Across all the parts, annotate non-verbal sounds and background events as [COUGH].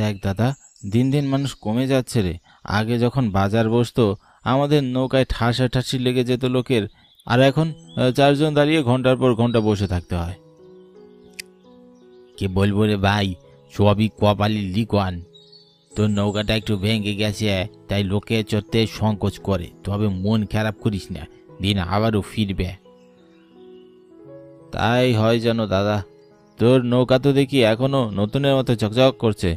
দেখ দাদা দিন দিন মানুষ কমে যাচ্ছে রে। আগে যখন বাজার বসতো আমাদের নৌকায় ঠাসা ঠাসাঠাসি লেগে যেত লোকের। আর এখন চারজন দাঁড়িয়ে ঘণ্টার পর ঘণ্টা বসে থাকতে হয়। কে বলব রে ভাই সবই কপালি লিকোয়ান তোর নৌকাটা একটু ভেঙে গেছে তাই লোকে চড়তে সংকোচ করে। তবে মন খারাপ করিস না দিন আবারও ফিরবে। তাই হয় যেন দাদা। তোর নৌকা তো দেখি এখনও নতুনের মতো চকচক করছে।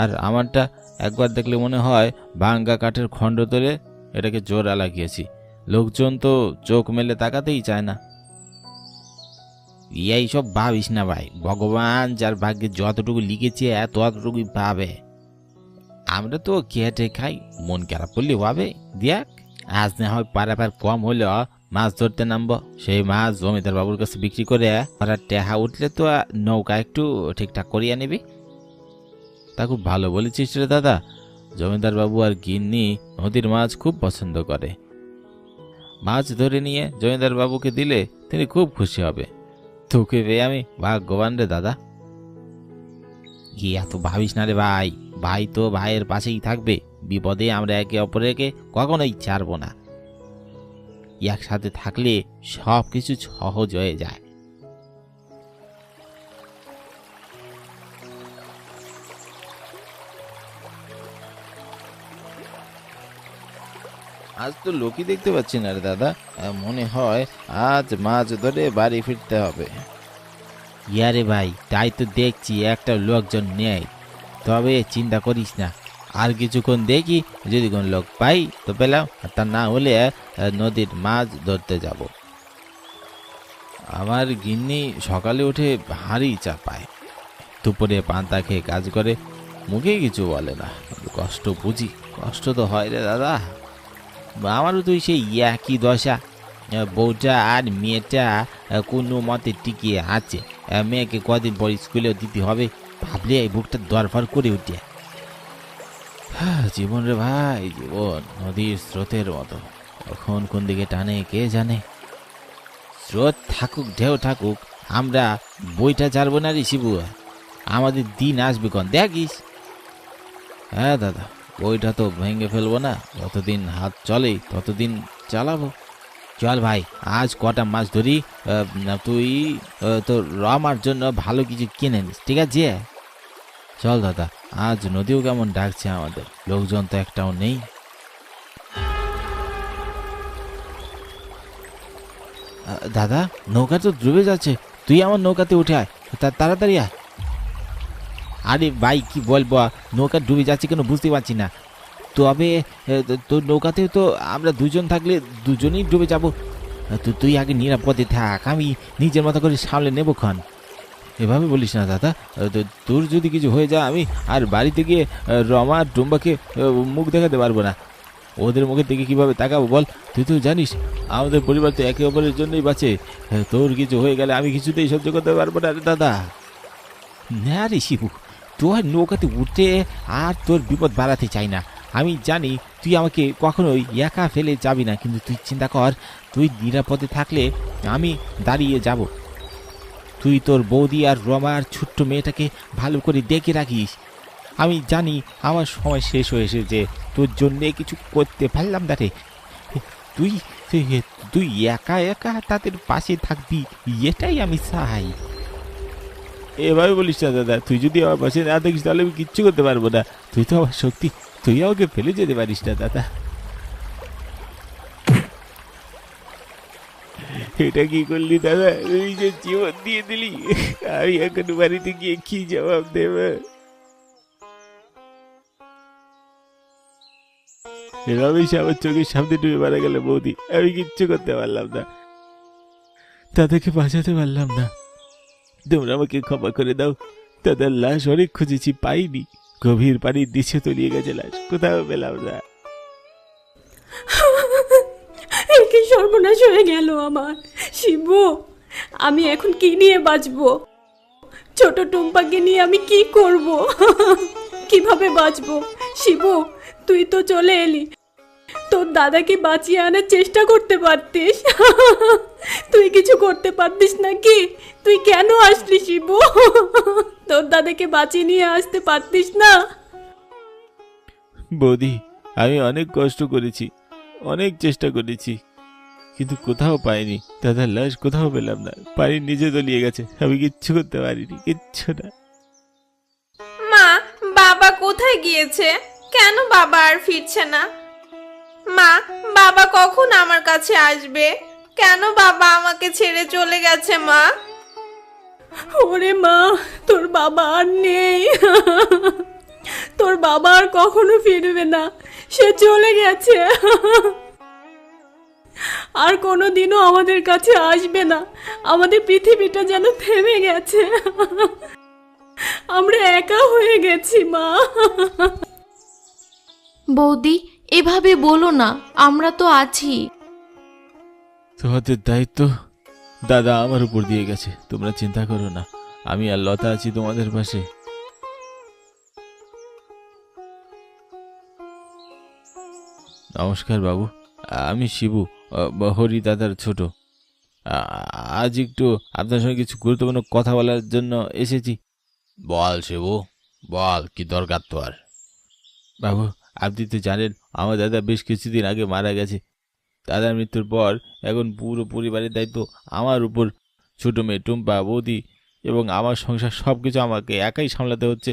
আর আমারটা একবার দেখলে মনে হয় ভাঙ্গা কাঠের খণ্ড তোলে এটাকে জোড়া লাগিয়েছি। লোকজন তো চোখ মেলে তাকাতেই চায় না। এই সব ভাবিস না ভাই, ভগবান যার ভাগ্যে যতটুকু লিখেছে ততটুকুই পাবে। আমরা তো খেটে খাই, মন খারাপ করলে হবে, দেখ। আজ না হয় পারাপার কম হলেও মাছ ধরতে নামবো। সেই মাছ জমিদার বাবুর কাছে বিক্রি করে ওরা টেহা উঠলে তো নৌকা একটু ঠিকঠাক করিয়া নেবে। তা খুব ভালো বলেছিস রে দাদা। জমিদার বাবু আর গিন্নি নদীর মাছ খুব পছন্দ করে। মাছ ধরে নিয়ে জমিদার বাবুকে দিলে তিনি খুব খুশি হবে। তোকে পেয়ে আমি ভাগ্যবান রে দাদা। কি এত ভাবিস না রে ভাই। ভাই তো ভাইয়ের পাশেই থাকবে। বিপদে আমরা একে অপরকে কখনোই ছাড়বো না। একসাথে থাকলে সব কিছু সহজ হয়ে যায়। আজ তো লোকই দেখতে পাচ্ছি না রে দাদা। মনে হয় আজ মাছ ধরে বাড়ি ফিরতে হবে। ইয়ারে ভাই তাই তো দেখছি একটা লোকজন নেই। তবে চিন্তা করিস না। আর কিছুক্ষণ দেখি যদি কোন লোক পাই তো পেলাম। আর তা না হলে নদীর মাছ ধরতে যাব। আমার গিন্নি সকালে উঠে ভারী চাপায়। দুপুরে পান্তা খেয়ে কাজ করে। মুখে কিছু বলে না। কষ্ট বুঝি। কষ্ট তো হয় রে দাদা। আমারও তো সেই একই দশা। বউটা আর মেয়েটা কোনো মতে টিকিয়ে আছে মেয়েকে কদিন পর স্কুলেও দিতে হবে ভাবলে এই বুকটা দরবার করে উঠে। হ্যাঁ, জীবন রে ভাই জীবন নদীর স্রোতের মতো। কখন কোন দিকে টানে কে জানে? স্রোত থাকুক ঢেউ থাকুক আমরা বইটা ছাড়বো না রে শিবু। আমাদের দিন আসবে কন দেখিস? হ্যাঁ দাদা। বইটা তো ভেঙে ফেলব না। যতদিন হাত চলে, ততদিন চালাবো। চল ভাই, আজ কটা মাছ ধরি তুই তোর রমার জন্য ভালো কিছু কিনে নিস, ঠিক আছে? চল দাদা, আজ নদীও কেমন ডাকছে আমাদের, লোকজন তো একটাও নেই। দাদা, নৌকা তো ডুবে যাচ্ছে, তুই আমার নৌকাতে উঠে আয় তাড়াতাড়ি আয়। আরে ভাই, কি বলব? নৌকা ডুবে যাচ্ছে কেন বুঝতে পারছি না। তবে তো- নৌকাতে তো আমরা দুজন থাকলে দুজনেই ডুবে যাব। তো তুই আগে নিরাপদে থাক, আমি নিজের মতো করে সামলে নেব ক্ষণ। এভাবে বলিস না দাদা তোর যদি কিছু হয়ে যায়, আমি আর বাড়িতে গিয়ে রমা ডুম্বাকে মুখ দেখাতে পারব না। ওদের মুখের দিকে কীভাবে তাকাবো বল? তুই তো জানিস, আমাদের পরিবার তো একে অপরের জন্যই বাঁচে। তোর কিছু হয়ে গেলে আমি কিছুতেই সহ্য করতে পারব না দাদা। না রে শিবু তোর নৌকাতে উঠতে আর তোর বিপদ বাড়াতে চাই না। আমি জানি তুই আমাকে কখনোই একা ফেলে যাবি না, কিন্তু তুই চিন্তা কর, তুই নিরাপদে থাকলে আমি দাঁড়িয়ে যাব। তুই তোর বৌদি আর রমার ছোট্ট মেয়েটাকে ভালো করে দেখে রাখিস। আমি জানি আমার সময় শেষ হয়ে এসেছে তোর জন্যে কিছু করতে পারলাম না রে। তুই, তুই- তুই একা একা তাদের পাশে থাকবি, এটাই আমি চাই। এভাবে বলিস না দাদা, তুই যদি আমার পাশে না থাকিস তাহলে আমি কিচ্ছু করতে পারব না। তুই তো আমার শক্তি, তুই আমাকে ফেলে যেতে পারিস না দাদা। এটা কি করলি দাদা? তুই যে জীবন দিয়ে দিলি, আমি এখন বাড়িতে গিয়ে কি জবাব দেবে? সে আমার চোখের সামনে ডুবে মারা গেল বৌদি, আমি কিচ্ছু করতে পারলাম না। তাদেরকে বাঁচাতে পারলাম না। তোমরা আমাকে ক্ষমা করে দাও। তাদের লাশ অনেক খুঁজেছি, পাইনি। গভীর পানির নিচে তলিয়ে গেছে লাশ। কোথাও পেলাম না। কি সর্বনাশ হয়ে গেল আমার। শিবু, আমি এখন কি নিয়ে বাঁচবো? ছোট টুম্পাকে নিয়ে আমি কি করব? কীভাবে বাঁচবো? শিবু, তুই তো চলে এলি। তোর দাদাকে বাঁচিয়ে আনার চেষ্টা করতে পারতিস। [LAUGHS] তুই কিছু করতে পারতিস নাকি? তুই কেন আসলি শিবু? [LAUGHS] তোর দাদাকে বাঁচিয়ে নিয়ে আসতে পারতিস না? বৌদি আমি অনেক কষ্ট করেছি অনেক চেষ্টা করেছি কিন্তু কোথাও পাইনি। দাদার লাশ কোথাও পেলাম না পানি নিজে তলিয়ে গেছে আমি কিচ্ছু করতে পারিনি কিচ্ছু না। মা বাবা কোথায় গিয়েছে? কেন বাবা আর ফিরছে না? মা বাবা কখন আমার কাছে আসবে? কেন বাবা আমাকে ছেড়ে চলে গেছে মা? ওরে মা তোর বাবা আর নেই। তোর বাবা আর কখনো ফিরবে না। সে চলে গেছে। আর কোনো দিনও আমাদের কাছে আসবে না। আমাদের পৃথিবীটা যেন থেমে গেছে। আমরা একা হয়ে গেছি মা। বৌদি এভাবে বলো না আমরা তো আছি। তোমাদের দায়িত্ব দাদা আমার উপর দিয়ে গেছে তোমরা চিন্তা করো না আমি আর লতা আছি তোমাদের পাশে। নমস্কার বাবু আমি শিবু হরি দাদার ছোট। আজ একটু আপনার সঙ্গে কিছু গুরুত্বপূর্ণ কথা বলার জন্য এসেছি। বল শিবু বল কি দরকার তোর? বাবু আপনি তো জানেন, আমার দাদা বেশ কিছুদিন আগে মারা গেছে। দাদার মৃত্যুর পর এখন পুরো পরিবারের দায়িত্ব আমার উপর। ছোটো মেয়ে টুম্পা, বৌদি এবং আমার সংসার সব কিছু আমাকে একাই সামলাতে হচ্ছে।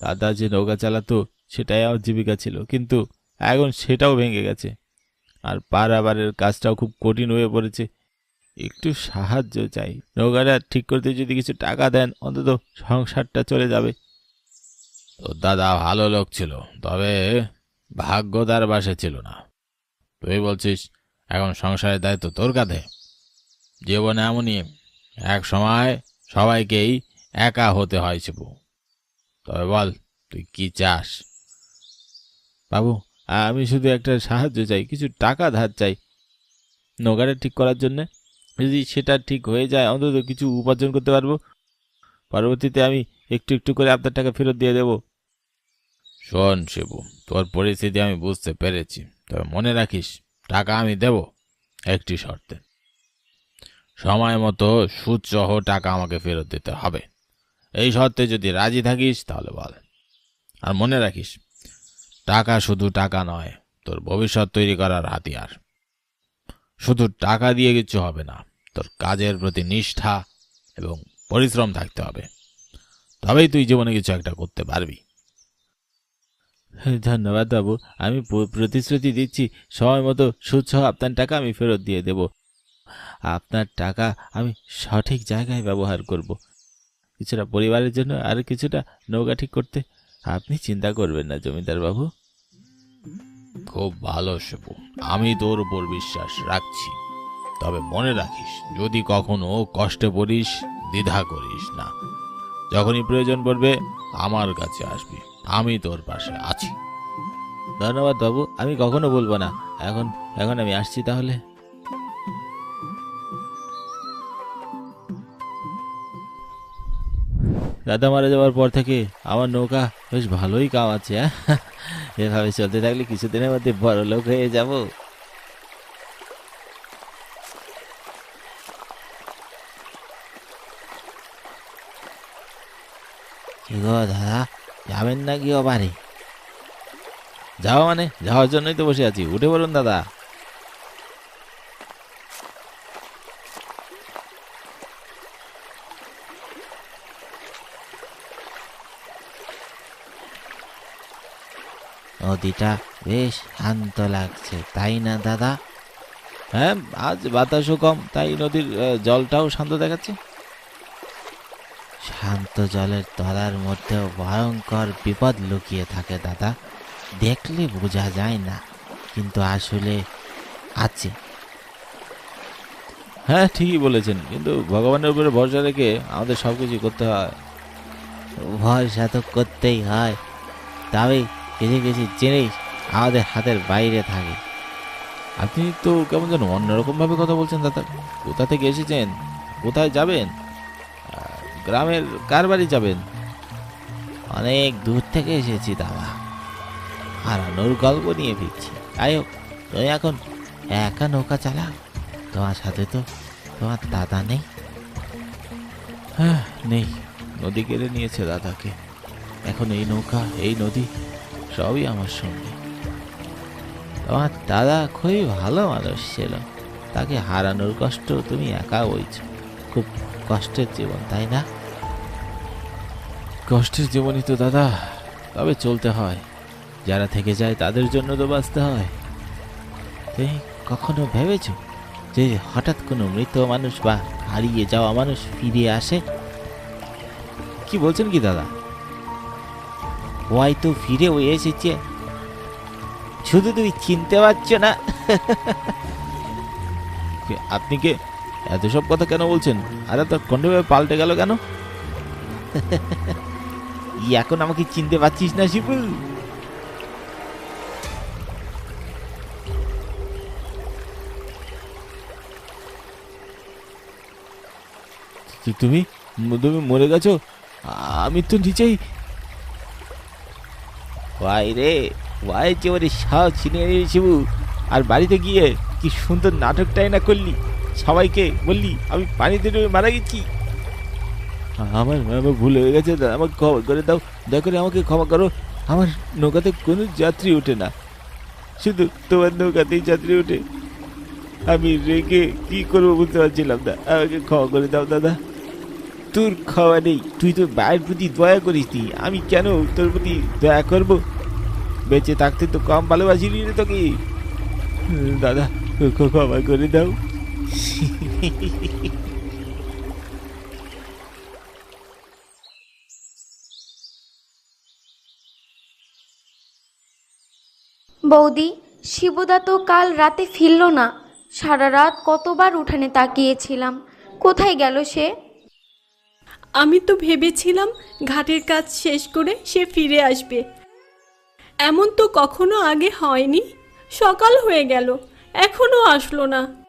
দাদা যে নৌকা চালাতো, সেটাই আমার জীবিকা ছিল, কিন্তু এখন সেটাও ভেঙে গেছে। আর পারাবারের কাজটাও খুব কঠিন হয়ে পড়েছে। একটু সাহায্য চাই। নৌকাটা ঠিক করতে যদি কিছু টাকা দেন, অন্তত সংসারটা চলে যাবে। তো দাদা, ভালো লোক ছিল, তবে ভাগ্য তার বাসে ছিল না। তুই বলছিস, এখন সংসারের দায়িত্ব তোর কাঁধে? জীবনে এমনই, এক সময় সবাইকেই একা হতে হয় শিবু। তবে বল, তুই কি চাস? বাবু, আমি শুধু একটা সাহায্য চাই, কিছু টাকা ধার চাই। নৌকাটা ঠিক করার জন্যে, যদি সেটা ঠিক হয়ে যায়, অন্তত কিছু উপার্জন করতে পারব। পরবর্তীতে আমি একটু একটু করে আপনার টাকা ফেরত দিয়ে দেব। শোন শিবু, তোর পরিস্থিতি আমি বুঝতে পেরেছি। তবে মনে রাখিস, টাকা আমি দেব একটি শর্তে। সময় মতো সুদসহ টাকা আমাকে ফেরত দিতে হবে। এই শর্তে যদি রাজি থাকিস, তাহলে বল। আর মনে রাখিস, টাকা শুধু টাকা নয়, তোর ভবিষ্যৎ তৈরি করার হাতিয়ার। শুধু টাকা দিয়ে কিচ্ছু হবে না, তোর কাজের প্রতি নিষ্ঠা এবং পরিশ্রম থাকতে হবে। তবেই তুই জীবনে কিছু একটা করতে পারবি। [LAUGHS] ধন্যবাদ বাবু। আমি প্রতিশ্রুতি দিচ্ছি, সময় মতো সুদসহ আপনার টাকা আমি ফেরত দিয়ে দেব। আপনার টাকা আমি সঠিক জায়গায় ব্যবহার করব। কিছুটা পরিবারের জন্য আর কিছুটা নৌকা ঠিক করতে আপনি চিন্তা করবেন না, জমিদার বাবু। খুব ভালো শিবু আমি তোর উপর বিশ্বাস রাখছি। তবে মনে রাখিস, যদি কখনো কষ্টে পড়িস, দ্বিধা করিস না। যখনই প্রয়োজন পড়বে, আমার কাছে আসবি। আমি তোর পাশে আছি। ধন্যবাদ বাবু, আমি কখনো বলব না। এখন এখন আমি আসছি তাহলে। দাদা মারা যাওয়ার পর থেকে আমার নৌকা বেশ ভালোই কাম আছে হ্যাঁ? এভাবে চলতে থাকলে কিছুদিনের মধ্যে বড় লোক হয়ে যাব। গো দাদা, যাবেন নাকি ও বাড়ি? যাও মানে যাওয়ার জন্যই তো বসে আছি, উঠে বলুন দাদা। নদীটা বেশ শান্ত লাগছে, তাই না দাদা? হ্যাঁ আজ বাতাসও কম, তাই নদীর জলটাও শান্ত দেখাচ্ছে। শান্ত জলের তলার মধ্যেও ভয়ঙ্কর বিপদ লুকিয়ে থাকে দাদা। দেখলে বোঝা যায় না কিন্তু আসলে আছে। হ্যাঁ ঠিকই বলেছেন কিন্তু ভগবানের উপরে ভরসা রেখে আমাদের সব কিছু করতে হয়। ভরসা তো করতেই হয় তবে কিছু কিছু জিনিস আমাদের হাতের বাইরে থাকে। আপনি তো কেমন যেন অন্যরকমভাবে কথা বলছেন দাদা। কোথা থেকে এসেছেন? কোথায় যাবেন? গ্রামের কার বাড়ি যাবেন? অনেক দূর থেকে এসেছি দাদা। হারানোর গল্প নিয়ে ফিরছি। যাই হোক তুমি এখন একা নৌকা চালাও তোমার সাথে তো তোমার দাদা নেই। হ্যাঁ নেই। নদী কেড়ে নিয়েছে দাদাকে। এখন এই নৌকা, এই নদী সবই আমার সঙ্গে। তোমার দাদা খুবই ভালো মানুষ ছিল। তাকে হারানোর কষ্ট তুমি একা বইছ। খুব কষ্টের জীবন, তাই না? কষ্টের জীবনই তো দাদা, তবে চলতে হয়। যারা থেকে যায় তাদের জন্য তো বাঁচতে হয়। তুমি কখনো ভেবেছ যে হঠাৎ কোনো মৃত মানুষ বা হারিয়ে যাওয়া মানুষ ফিরে আসে? কি বলছেন কি দাদা? হয়তো ফিরেও এসেছে। শুধু তুমি চিনতে পারছ না। [LAUGHS] আপনি কে? এত সব কথা কেন বলছেন? আর তো কণ্ঠভাবে পাল্টে গেল কেন? এখন আমাকে চিনতে পারছিস না তু- তুমি তুমি মরে গেছো? আমি তো নিচেই। ভাই রে ভাই একেবারে সব ছিনে নিয়ে শিবু। আর বাড়িতে গিয়ে কি সুন্দর নাটকটাই না করলি? সবাইকে বললি, আমি পানিতে ডুবে মারা গেছি। আমার আমার ভুল হয়ে গেছে আমাকে ক্ষমা করে দাও। দয়া করে আমাকে ক্ষমা করো। আমার নৌকাতে কোনো যাত্রী ওঠে না। শুধু তোমার নৌকাতেই যাত্রী ওঠে। আমি রেগে কি করব বুঝতে পারছিলাম না। আমাকে ক্ষমা করে দাও, দাদা। তোর খাওয়া নেই, তুই তো ভাইয়ের প্রতি দয়া করিস নি। আমি কেন তোর প্রতি দয়া করব? বেঁচে থাকতে তো কম ভালোবাসি নি রে তোকে। দাদা ক্ষমা করে দাও। বৌদি, শিবদা তো কাল রাতে ফিরল না। সারা রাত কতবার উঠানে তাকিয়েছিলাম। কোথায় গেল সে? আমি তো ভেবেছিলাম ঘাটের কাজ শেষ করে সে ফিরে আসবে। এমন তো কখনো আগে হয়নি। সকাল হয়ে গেল, এখনও আসলো না।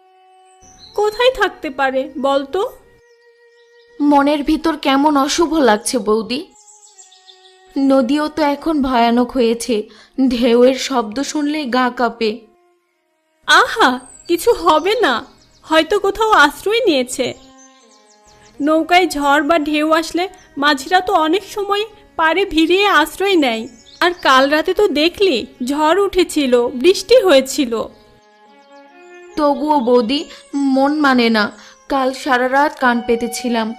কোথায় থাকতে পারে বলতো? মনের ভিতর কেমন অশুভ লাগছে বৌদি। নদীও তো এখন ভয়ানক হয়েছে ঢেউয়ের শব্দ শুনলে গা কাঁপে। আহা কিছু হবে না হয়তো কোথাও আশ্রয় নিয়েছে। নৌকায় ঝড় বা ঢেউ আসলে মাঝিরা তো অনেক সময় পাড়ে ভিড়িয়ে আশ্রয় নেয়। আর কাল রাতে তো দেখলি ঝড় উঠেছিল বৃষ্টি হয়েছিল। তবুও বৌদি মন মানে না। কাল সারা রাত কান পেতেছিলাম।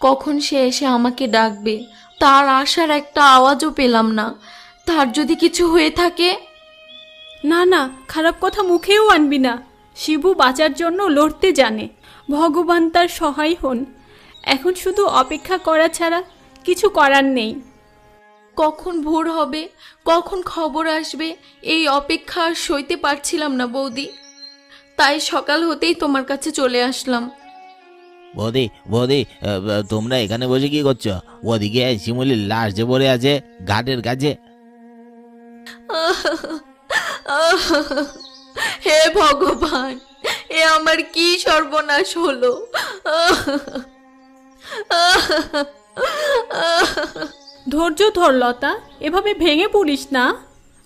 কখন সে এসে আমাকে ডাকবে তার আসার একটা আওয়াজও পেলাম না। তার যদি কিছু হয়ে থাকে? না না খারাপ কথা মুখেও আনবি না। শিবু বাঁচার জন্য লড়তে জানে। ভগবান তার সহায় হন। এখন শুধু অপেক্ষা করা ছাড়া কিছু করার নেই। কখন ভোর হবে কখন খবর আসবে এই অপেক্ষা সইতে পারছিলাম না বৌদি। তাই সকাল হতেই তোমার কাছে চলে আসলাম। বৌদি বৌদি আহ, তোমরা এখানে বসে কি করছ? ওদিকে শিমুলির লাশ যে পড়ে আছে ঘাটের কাছে। হে ভগবান এ আমার কি সর্বনাশ হলো? ধৈর্য ধর লতা এভাবে ভেঙে পড়িস না।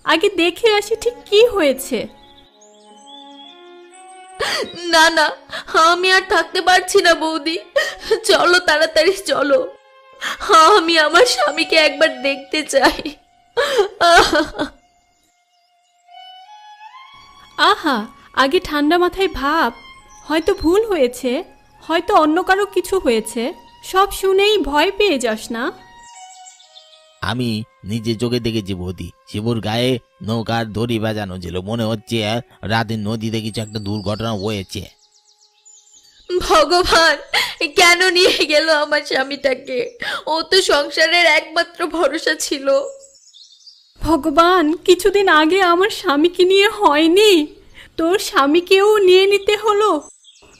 আগে দেখে আসি ঠিক কি হয়েছে। না না, আমি আর থাকতে পারছি না বৌদি। চলো তাড়াতাড়ি, চলো। আমি আমার স্বামীকে একবার দেখতে চাই। আহা, আগে ঠান্ডা মাথায় ভাব। হয়তো ভুল হয়েছে, হয়তো অন্য কারও কিছু হয়েছে। সব শুনেই ভয় পেয়ে যাস না? আমি নিজে চোখে দেখেছি বৌদি। শিবুর গায়ে নৌকার দড়ি বাজানো ছিল। মনে হচ্ছে রাতে নদীতে কিছু একটা দুর্ঘটনা হয়েছে। ভগবান কেন নিয়ে গেল আমার স্বামীটাকে? ও তো সংসারের একমাত্র ভরসা ছিল। ভগবান কিছুদিন আগে আমার স্বামীকে নিয়ে হয়নি। তোর স্বামীকেও নিয়ে নিতে হলো।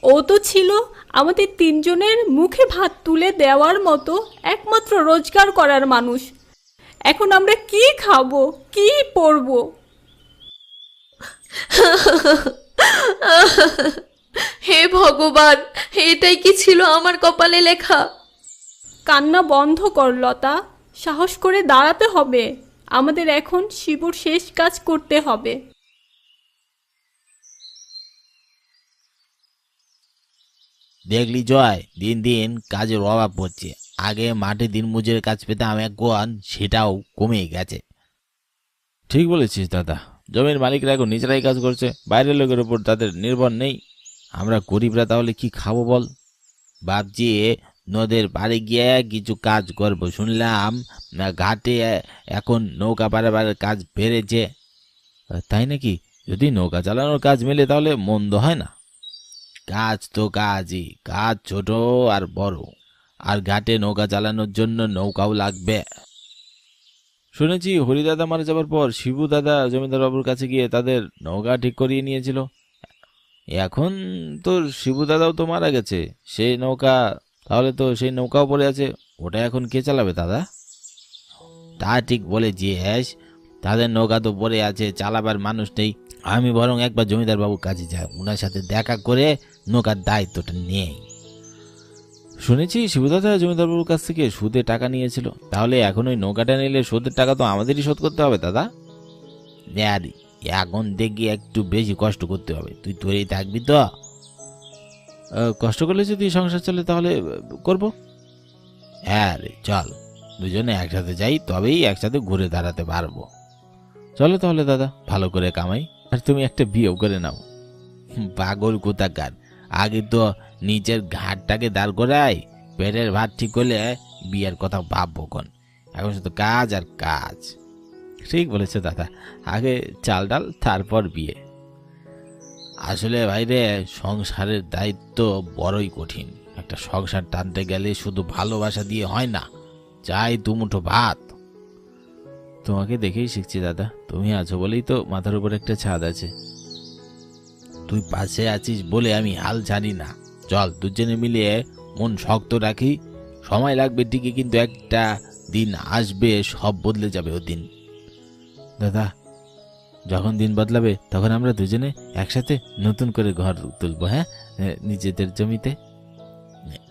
ও তো ছিল আমাদের তিনজনের মুখে ভাত তুলে দেওয়ার মতো একমাত্র রোজগার করার মানুষ। এখন আমরা কি খাব? কি পরবো? হে ভগবান এটাই কি ছিল আমার কপালে লেখা? কান্না বন্ধ কর লতা। সাহস করে দাঁড়াতে হবে। আমাদের এখন শিবুর শেষ কাজ করতে হবে। দেখলি জয় দিন দিন কাজের অভাব পড়ছে আগে মাঠে দিন মজুরের কাজ পেতাম, এক গোয়ান, সেটাও কমে গেছে। ঠিক বলেছিস দাদা। জমির মালিকরা এখন নিজেরাই কাজ করছে, বাইরের লোকের উপর তাদের নির্ভর নেই। আমরা গরিবরা তাহলে কি খাব বল? ভাবছি নদের পাড়ে গিয়ে কিছু কাজ করব, শুনলাম ঘাটে এখন নৌকা পারাবারের কাজ বেড়েছে। তাই নাকি? যদি নৌকা চালানোর কাজ মেলে তাহলে মন্দ হয় না। কাজ তো কাজই, কাজ ছোট আর বড়। আর ঘাটে নৌকা চালানোর জন্য নৌকাও লাগবে। শুনেছি হরিদাদা মারা যাবার পর শিবু দাদা জমিদার বাবুর কাছে গিয়ে তাদের নৌকা ঠিক করিয়ে নিয়েছিল। এখন তো শিবু দাদাও তো মারা গেছে, সেই নৌকা, তাহলে তো সেই নৌকাও পড়ে আছে, ওটা এখন কে চালাবে দাদা? তা ঠিক বলে বলেছিস, তাদের নৌকা তো পড়ে আছে, চালাবার মানুষ নেই। আমি বরং একবার জমিদার বাবুর কাছে যাই ওনার সাথে দেখা করে নৌকার দায়িত্বটা নেই। শুনেছি শিবদাদা জমিদারবাবুর কাছ থেকে সুদে টাকা নিয়েছিল। তাহলে এখন ওই নৌকাটা নিলে সুদের টাকা তো আমাদেরই শোধ করতে হবে দাদা। আর এখন দেখি একটু বেশি কষ্ট করতে হবে। তুই তোরই থাকবি তো। কষ্ট করলে যদি সংসার চলে তাহলে করব। হ্যাঁ রে চল। দুজনে একসাথে যাই তবেই একসাথে ঘুরে দাঁড়াতে পারব। চলো তাহলে দাদা। ভালো করে কামাই। আর তুমি একটা বিয়েও করে নাও। পাগল কোথাকার। আগে তো নিজের ঘাটটাকে দাঁড় করাই পেটের ভাত ঠিক করলে বিয়ের কথা ভাববো কোন। এখন শুধু কাজ আর কাজ। ঠিক বলেছে দাদা। আগে চাল ডাল, তারপর বিয়ে। আসলে ভাইরে, সংসারের দায়িত্ব বড়ই কঠিন। একটা সংসার টানতে গেলে শুধু ভালোবাসা দিয়ে হয় না, চাই দুমুঠো ভাত। তোমাকে দেখেই শিখছি দাদা। তুমি আছো বলেই তো মাথার উপর একটা ছাদ আছে। তুই পাশে আছিস বলে আমি হাল ছাড়ি না। চল দুজনে মিলিয়ে মন শক্ত রাখি। সময় লাগবে ঠিকই, কিন্তু একটা দিন আসবে, সব বদলে যাবে ওদিন দাদা, যখন দিন বদলাবে, তখন আমরা দুজনে একসাথে নতুন করে ঘর তুলবো হ্যাঁ? নিজেদের জমিতে।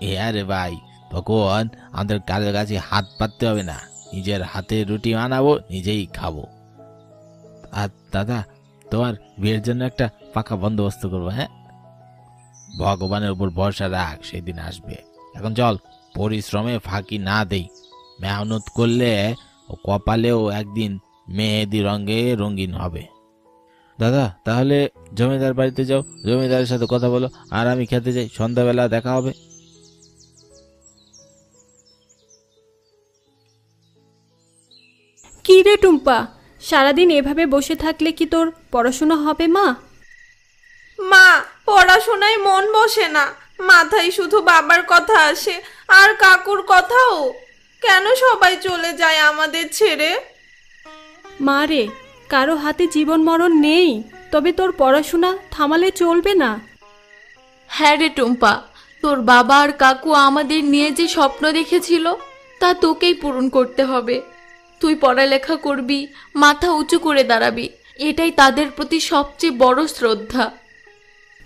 এ, আরে ভাই, তখন আমাদের কারোর কাছে হাত পাততে হবে না। নিজের হাতে রুটি বানাবো, নিজেই খাব। আর দাদা, তোমার বিয়ের জন্য একটা পাকা বন্দোবস্ত করব হ্যাঁ? ভগবানের উপর ভরসা রাখ সেদিন আসবে। এখন চল পরিশ্রমে ফাঁকি না দেই। মেহনত করলে ও কপালেও একদিন মেহেদি রঙে রঙিন হবে। দাদা তাহলে জমিদার বাড়িতে যাও জমিদারের সাথে কথা বলো আর আমি খেতে যাই সন্ধ্যাবেলা দেখা হবে। কি রে টুম্পা সারাদিন এভাবে বসে থাকলে কি তোর পড়াশোনা হবে মা? মা পড়াশোনায় মন বসে না। মাথায় শুধু বাবার কথা আসে আর কাকুর কথাও। কেন সবাই চলে যায় আমাদের ছেড়ে? মা রে কারও হাতে জীবন মরণ নেই তবে তোর পড়াশোনা থামালে চলবে না। হ্যাঁ রে টুম্পা তোর বাবা আর কাকু আমাদের নিয়ে যে স্বপ্ন দেখেছিল তা তোকেই পূরণ করতে হবে। তুই পড়ালেখা করবি মাথা উঁচু করে দাঁড়াবি এটাই তাদের প্রতি সবচেয়ে বড় শ্রদ্ধা।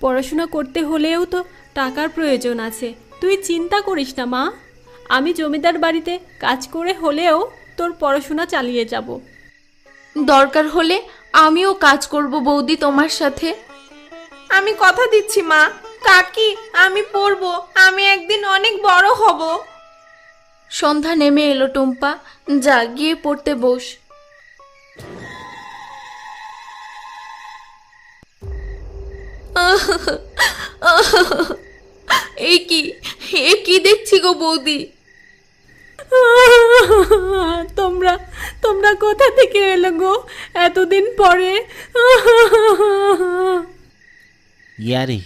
পড়াশোনা করতে হলেও তো টাকার প্রয়োজন আছে। তুই চিন্তা করিস না মা। আমি জমিদার বাড়িতে কাজ করে হলেও তোর পড়াশোনা চালিয়ে যাব। দরকার হলে আমিও কাজ করব বৌদি তোমার সাথে। আমি কথা দিচ্ছি মা। কাকি আমি পড়ব। আমি একদিন অনেক বড় হব। সন্ধ্যা নেমে এলো টুম্পা। যা গিয়ে পড়তে বস। এই কি এ কি দেখছি গো বৌদি? তোমরা তোমরা কোথা থেকে এলো গো এতদিন পরে? ইয়ারে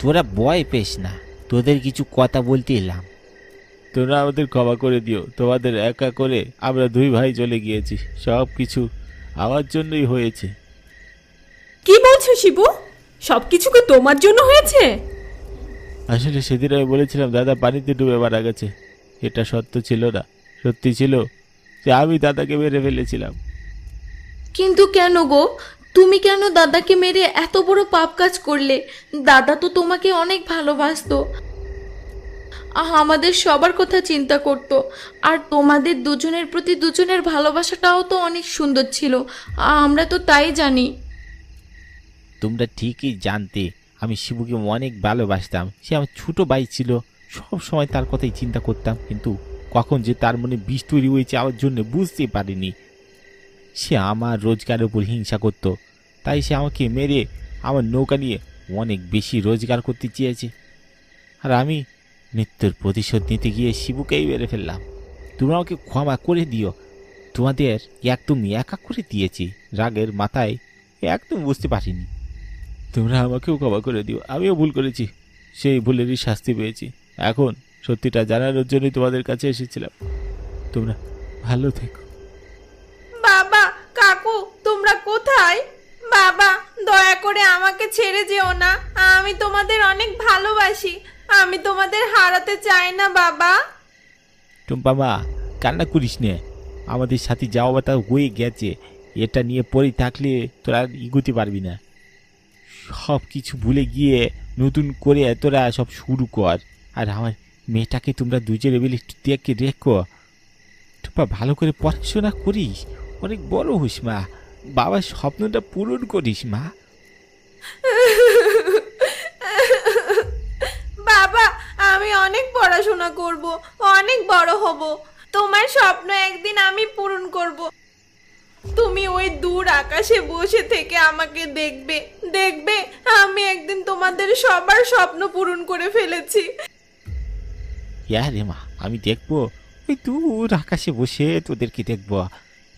তোরা ভয় পেস না তোদের কিছু কথা বলতে এলাম। তোমরা আমাদের ক্ষমা করে দিও তোমাদের একা করে আমরা দুই ভাই চলে গিয়েছি সব কিছু আমার জন্যই হয়েছে। কি বলছো শিবু? সব কিছু কি তোমার জন্য হয়েছে? আসলে সেদিন আমি বলেছিলাম দাদা পানিতে ডুবে মারা গেছে। এটা সত্য ছিল না সত্যি ছিল যে আমি দাদাকে মেরে ফেলেছিলাম। কিন্তু কেন গো? তুমি কেন দাদাকে মেরে এত বড় পাপ কাজ করলে? দাদা তো তোমাকে অনেক ভালোবাসতো। আহ, আমাদের সবার কথা চিন্তা করতো। আর তোমাদের দুজনের প্রতি দুজনের ভালোবাসাটাও তো অনেক সুন্দর ছিল। আমরা তো তাই জানি। তোমরা ঠিকই জানতে। আমি শিবুকে অনেক ভালোবাসতাম। সে আমার ছোট ভাই ছিল। সব সময় তার কথাই চিন্তা করতাম। কিন্তু কখন যে তার মনে বিষ তৈরি হয়েছে আমার জন্য বুঝতে পারিনি। সে আমার রোজগারের উপর হিংসা করত। তাই সে আমাকে মেরে আমার নৌকা নিয়ে অনেক বেশি রোজগার করতে চেয়েছে। আর আমি মৃত্যুর প্রতিশোধ নিতে গিয়ে শিবুকেই মেরে ফেললাম। তোমরা আমাকে ক্ষমা করে দিও। তোমাদের একদম একা করে দিয়েছি। রাগের মাথায় একদম বুঝতে পারিনি। তোমরা আমাকেও ক্ষমা করে দিও। আমিও ভুল করেছি। সেই ভুলেরই শাস্তি পেয়েছি। এখন সত্যিটা জানানোর জন্যই তোমাদের কাছে এসেছিলাম। তোমরা ভালো থেকো। বাবা কাকু তোমরা কোথায়? বাবা দয়া করে আমাকে ছেড়ে যেও না। আমি তোমাদের অনেক ভালোবাসি। আমি তোমাদের হারাতে চাই না বাবা। টুম্পা মা কান্না করিস নে। আমাদের সাথে যাওয়া বাতা হয়ে গেছে। এটা নিয়ে পড়ে থাকলে তোরা ইগোতে পারবি না। সব কিছু ভুলে গিয়ে নতুন করে তোরা সব শুরু কর। আর আমার মেয়েটাকে তোমরা দুজনে মিলে একটু দেখে রেখো। টুম্পা ভালো করে পড়াশোনা করিস। অনেক বড় হইস মা। বাবার স্বপ্নটা পূরণ করিস, মা। বাবা, আমি অনেক পড়াশোনা করব, অনেক বড় হব। তোমার স্বপ্ন একদিন আমি পূরণ করব। তুমি ওই দূর আকাশে বসে থেকে আমাকে দেখবে। দেখবে আমি একদিন তোমাদের সবার স্বপ্ন পূরণ করে ফেলেছি। ইয়া রে মা আমি দেখব। ওই দূর আকাশে বসে তোদেরকে দেখব।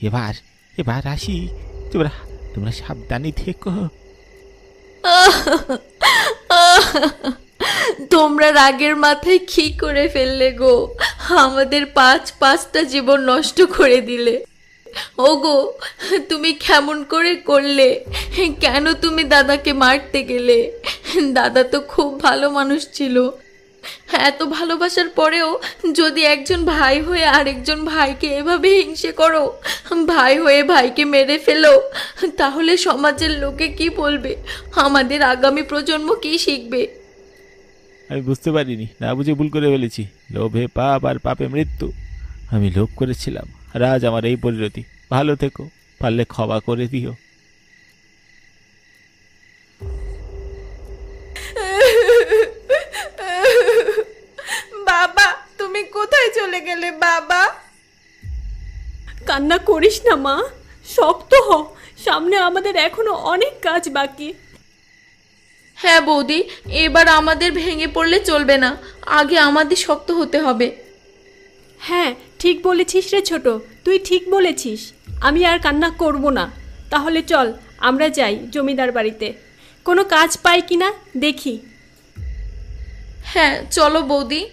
এবার এবার আসি। তোমরা তোমরা সাবধানে থেকো। তোমরা রাগের মাথায় কি করে ফেললে গো? আমাদের পাঁচ পাঁচটা জীবন নষ্ট করে দিলে। ওগো, তুমি কেমন করে করলে? কেন তুমি দাদাকে মারতে গেলে? দাদা তো খুব ভালো মানুষ ছিল। এত ভালোবাসার পরেও যদি একজন ভাই হয়ে আরেকজন ভাইকে এভাবে হিংসে করো, ভাই হয়ে ভাইকে মেরে ফেলো, তাহলে সমাজের লোকে কি বলবে? আমাদের আগামী প্রজন্ম কি শিখবে? আমি বুঝতে পারিনি, না বুঝে ভুল করে ফেলেছি। লোভে পাপ আর পাপে মৃত্যু। আমি লোভ করেছিলাম। আর আজ আমার এই পরিণতি। ভালো থেকো পারলে ক্ষমা করে দিও। বাবা তুমি কোথায় চলে গেলে বাবা? কান্না করিস না মা। শক্ত হ। সামনে আমাদের এখনও অনেক কাজ বাকি। হ্যাঁ বৌদি এবার আমাদের ভেঙে পড়লে চলবে না। আগে আমাদের শক্ত হতে হবে। হ্যাঁ ঠিক বলেছিস রে ছোট, তুই ঠিক বলেছিস। আমি আর কান্না করব না। তাহলে চল, আমরা যাই জমিদার বাড়িতে। কোনো কাজ পাই কি না দেখি। হ্যাঁ চলো বৌদি।